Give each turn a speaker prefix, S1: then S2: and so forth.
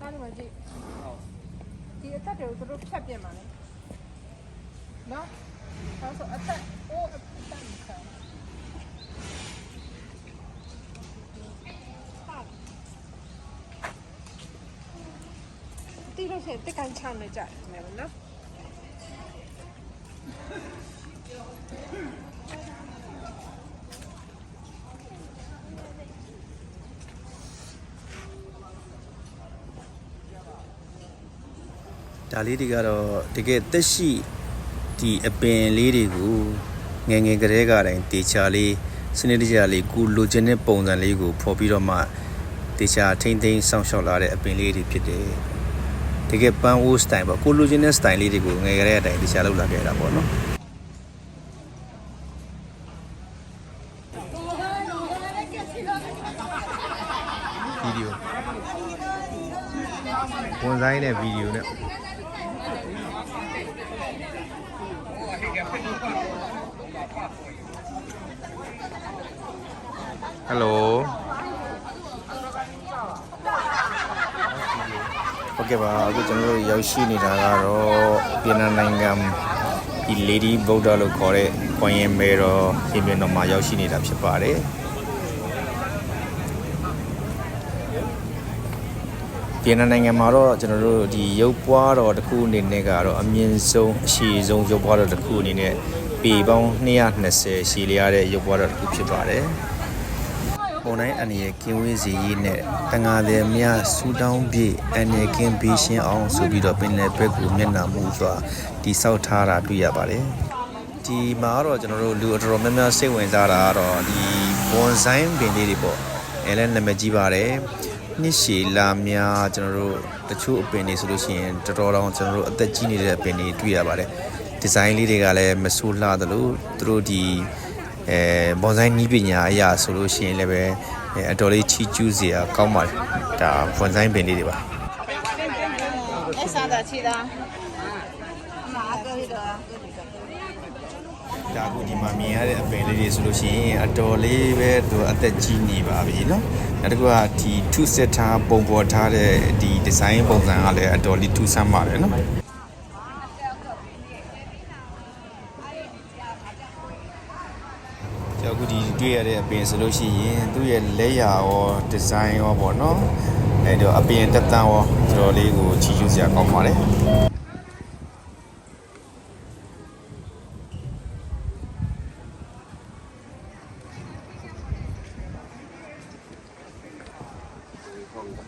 S1: တားနေမှာကြည့်ဒီအသက်တွေကိုသူတို့ဖြတ်ပြင်ပါလေနော်ဒါဆိုအသက်အိုးအသက်မခံတီးလို့ရှိရင်တက်ကန်ချောင်းနေကြတယ်မယ်နော်
S2: ဒါလေးတွေကတော့တကယ်သက်ရှိဒီအပင်လေးတွေကိုငယ်ငယ်ကလေးကတိုင်းတေချာလေးစနစ်တကျလေးကိုလိုချင်တဲ့ပုံစံလေးကိုဖော်ပြီးတော့မှတေချာထိမ့်သိမ်းစောင့်ရှောက်လာတဲ့အပင်လေးတွေဖြစ်တယ်တကယ်ပန်းအိုးစတိုင်ပေါ့ကိုလိုချင်တဲ့စတိုင်လေးတွေကိုငယ်ကလေးအတိုင်းတေချာလုပ်လာခဲ့တာပေါ့နော်ဗီဒီယို ဝန်ဆိုင်တဲ့ဗီဒီယိုနဲ့ဟယ်လိုဟုတ်ကဲ့ပါအခုကျွန်တော်တို့ရောက်ရှိနေတာကတော့ပြည်နာနိုင်ငံဒီ Lady Buddha လို့ခေါ်တဲ့ကွန်ရင်မဲတော်ရှင်ပြန်တော်မှာရောက်ရှိနေတာဖြစ်ပါတယ် ပြည်나နိုင်ငံမှာတော့ကျွန်တော်တို့ဒီရုပ်ပွားတော်တစ်ခုအနေနဲ့ကတော့အမြင့်ဆုံးအရှည်ဆုံးရုပ်ပွားတော်တစ်ခုအနေနဲ့ပေပေါင်း220ရှည်လျားတဲ့ရုပ်ပွားတော်တစ်ခုဖြစ်ပါတယ်။ပုံတိုင်းအနေနဲ့ကင်းဝေးစီရေးနဲ့တန်ငါတယ်မြဆူတောင်းပြည့်အနေကင်းဘေးရှင်းအောင်ဆိုပြီးတော့ပင်လယ်ဘက်ကိုမျက်နှာမူစွာတိဆောက်ထားတာတွေ့ရပါတယ်။ဒီမှာတော့ကျွန်တော်တို့လူအတော်များများစိတ်ဝင်စားတာကတော့ဒီဘွန်ဆိုင်ပင်လေးတွေပေါ့။အဲလည်းနာမည်ကြီးပါတယ်။ နှစ်ရှည်လာများကျွန်တော်တို့တချို့အပင်တွေဆိုလို့ရှိရင်တော်တော်တောင်ကျွန်တော်တို့အသက်ကြီးနေတဲ့အပင်တွေတွေ့ရပါတယ်။ဒီဇိုင်းလေးတွေကလည်းမဆိုးလှသလိုသူတို့ဒီအဲဘွန်ဆိုင်နီးပညာအရာဆိုလို့ရှိရင်လည်းပဲအဲအတော်လေးချီကျူးစရာကောင်းပါတယ်ဒါဘွန်ဆိုင်ပင်လေးတွေပါ
S3: အဲ့စားတာချီတာ
S2: ဒါအခု ဒီမှာမြင်ရတဲ့အပင်လေးတွေဆိုလို့ရှိရင်အတော်လေးပဲသူအသက်ကြီးနေပါပြီเนาะနောက်တစ်ခုကဒီထုစစ်ထားပုံပေါ်ထားတဲ့ဒီဒီဇိုင်းပုံစံကလည်းအတော်လေးထူးဆန်းပါတယ်เนาะကျောက်ကူဒီတွေ့ရတဲ့အပင်ဆိုလို့ရှိရင်သူ့ရဲ့လက်ရာရောဒီဇိုင်းရောပေါ့နော်အဲတော့အပင်တက်တန်းရောတော်တော်လေးကိုချီးကျူးစရာကောင်းပါတယ် konuda.